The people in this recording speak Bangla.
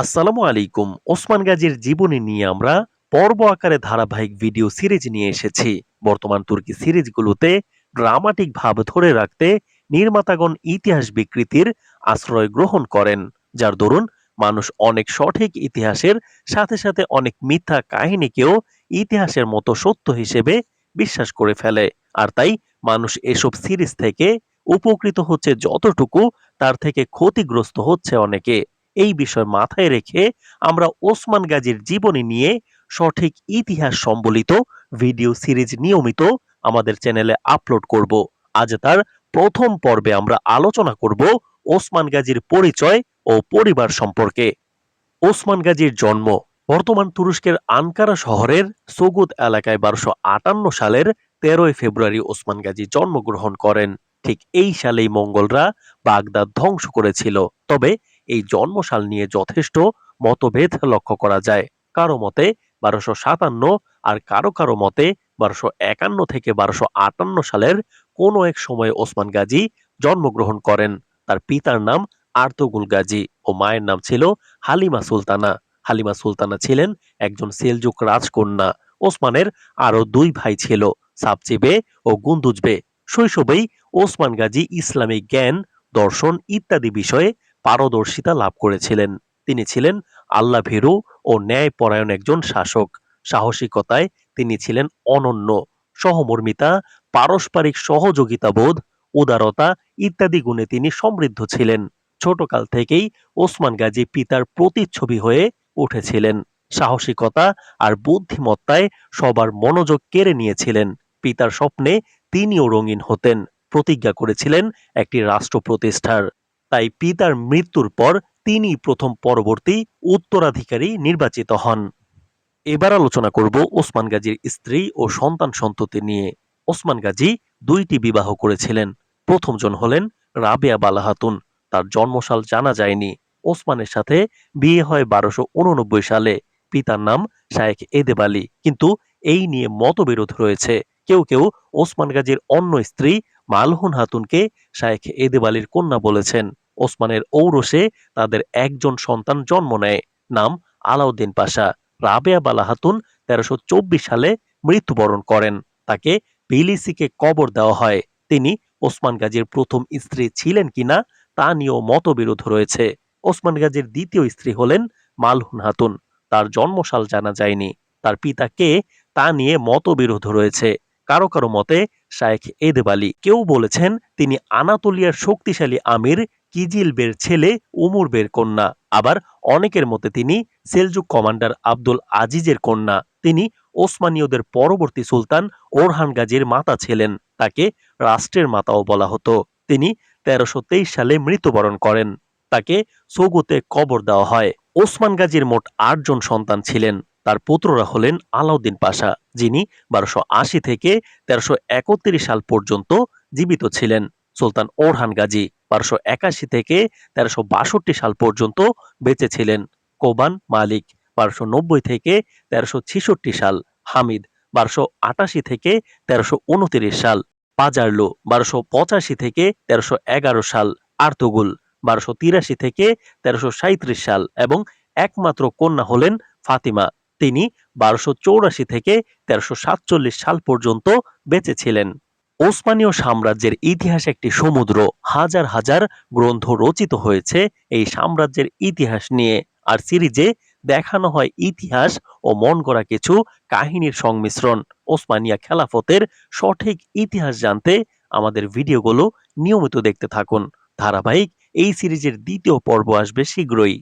আসসালামু আলাইকুম। ওসমান গাজীর জীবনী নিয়ে আমরা পর্ব আকারে ধারাবাহিক ভিডিও সিরিজ নিয়ে এসেছি। বর্তমান তুর্কি সিরিজগুলোতে ড্রামাটিক ভাব ধরে রাখতে নির্মাতাগণ ইতিহাস বিকৃতির আশ্রয় গ্রহণ করেন। যার দরুন মানুষ অনেক সঠিক ইতিহাসের সাথে সাথে অনেক মিথ্যা কাহিনীকেও ইতিহাসের মতো সত্য হিসেবে বিশ্বাস করে ফেলে। আর তাই মানুষ এসব সিরিজ থেকে উপকৃত হচ্ছে যতটুকু, তার থেকে ক্ষতিগ্রস্ত হচ্ছে অনেকে। এই বিষয় মাথায় রেখে আমরা ওসমান গাজীর জীবনী নিয়ে সঠিক ইতিহাস সম্বলিত ভিডিও সিরিজ নিয়মিত আমাদের চ্যানেলে আপলোড করব। আজ তার প্রথম পর্বে আমরা আলোচনা করব ওসমান গাজীর পরিচয় ও পরিবার সম্পর্কে। ওসমান গাজীর জন্ম বর্তমান তুরস্কের আনকারা শহরের সোগুদ এলাকায় বারোশো আটান্ন সালের তেরোই ফেব্রুয়ারি ওসমান গাজী জন্মগ্রহণ করেন। ঠিক এই সালেই মঙ্গলরা বাগদাদ ধ্বংস করেছিল। তবে এই জন্মসাল নিয়ে যথেষ্ট মতভেদ লক্ষ্য করা যায়। কারও মতে বারোশো সাতান্ন আর কারও কারও মতে বারোশো একান্ন থেকে বারোশো আটান্ন সালের কোনো এক সময়ে ওসমান গাজী জন্মগ্রহণ করেন। তার পিতার নাম আর্তগুল গাজী ও মায়ের নাম ছিল হালিমা সুলতানা। হালিমা সুলতানা ছিলেন একজন সেলজুক রাজকন্যা। ওসমানের আরও দুই ভাই ছিল সাবচিবে ও গুন্দুজবে। শৈশবেই ওসমান গাজী ইসলামিক জ্ঞান, দর্শন ইত্যাদি বিষয়ে পারদর্শিতা লাভ করেছিলেন। তিনি ছিলেন আল্লাহ ভীরু ও ন্যায়পরায়ণ একজন শাসক। সাহসিকতায় তিনি ছিলেন অনন্য। সহমর্মিতা, পারস্পরিক সহযোগিতাবোধ, উদারতা ইত্যাদি গুণে তিনি সমৃদ্ধ ছিলেন। ছোটকাল থেকেই ওসমান গাজী পিতার প্রতিচ্ছবি হয়ে উঠেছিলেন। সাহসিকতা আর বুদ্ধিমত্তায় সবার মনোযোগ কেড়ে নিয়েছিলেন। পিতার স্বপ্নে তিনিও রঙিন হতেন। প্রতিজ্ঞা করেছিলেন একটি রাষ্ট্র প্রতিষ্ঠার তাই পিতার মৃত্যুর পর তিনি প্রথম পরবর্তী উত্তরাধিকারী নির্বাচিত হন। এবার আলোচনা করব ওসমান গাজীর স্ত্রী ও সন্তান সন্ততি নিয়ে। ওসমান গাজী দুইটি বিবাহ করেছিলেন। প্রথমজন হলেন রাবেয়া বালাহাতুন। তার জন্মসাল জানা যায়নি। ওসমানের সাথে বিয়ে হয় বারোশো উননব্বই সালে। পিতার নাম শায়েখ এদেব আলী। কিন্তু এই নিয়ে মতবিরোধ রয়েছে। কেউ কেউ ওসমান গাজীর অন্য স্ত্রী মালহুন হাতুনকে শায়েখ এদেব আলীর কন্যা বলেছেন। ওসমানের ঔরসে তাদের একজন সন্তান জন্ম নেয়, নাম আলাউদ্দিন পাশা। রাবেয়া বালা হাতুন তেরোশো সালে মৃত্যুবরণ করেন। তাকে বিলিসিকে কবর দেওয়া হয়। তিনি ওসমান গাজীর প্রথম স্ত্রী ছিলেন কিনা তা নিয়েও মতবিরোধ রয়েছে। ওসমান গাজীর দ্বিতীয় স্ত্রী হলেন মালহুন হাতুন। তার জন্মসাল জানা যায়নি। তার পিতা কে তা নিয়ে মতবিরোধ রয়েছে। কারও কারও মতে শায়েখ এদেব আলী। কেউ বলেছেন, তিনি আনাতোলিয়ার শক্তিশালী আমির, কিজিল বের ছেলে, উমর বের কন্যা। আবার অনেকের মতে তিনি সেলজুক কমান্ডার আব্দুল আজিজের কন্যা। তিনি ওসমানীয়দের পরবর্তী সুলতান ওরহান গাজীর মাতা ছিলেন। তাকে রাষ্ট্রের মাতাও বলা হতো। তিনি তেরোশো সালে মৃত্যুবরণ করেন। তাকে সৌগুতে কবর দেওয়া হয়। ওসমান গাজীর মোট আটজন সন্তান ছিলেন। তার পুত্ররা হলেন আলাউদ্দিন পাশা, যিনি বারোশো আশি থেকে তেরোশো একত্রিশ সাল পর্যন্ত জীবিত ছিলেন। সুলতান ওরহান গাজী বারোশো একাশি থেকে তেরোশো বাষট্টি সাল পর্যন্ত বেঁচে ছিলেন। কোবান মালিক বারোশো নব্বই থেকে তেরোশো ছিষট্টি সাল। হামিদ বারোশো আটাশি থেকে তেরোশো উনতিরিশ সাল। পাজারলো বারোশো পঁচাশি থেকে তেরোশো এগারো সাল। আর্তুগুল বারোশো তিরাশি থেকে তেরোশো সাঁত্রিশ সাল এবং একমাত্র কন্যা হলেন ফাতিমা। তিনি বারোশো চৌরাশি থেকে তেরোশো সাতচল্লিশ সাল পর্যন্ত বেঁচে ছিলেন ওসমানীয় সাম্রাজ্যের ইতিহাস একটি সমুদ্র। হাজার হাজার গ্রন্থ রচিত হয়েছে এই সাম্রাজ্যের ইতিহাস নিয়ে। আর সিরিজে দেখানো হয় ইতিহাস ও মন করা কিছু কাহিনীর সংমিশ্রণ। ওসমানিয়া খেলাফতের সঠিক ইতিহাস জানতে আমাদের ভিডিওগুলো নিয়মিত দেখতে থাকুন। ধারাবাহিক এই সিরিজের দ্বিতীয় পর্ব আসবে শীঘ্রই।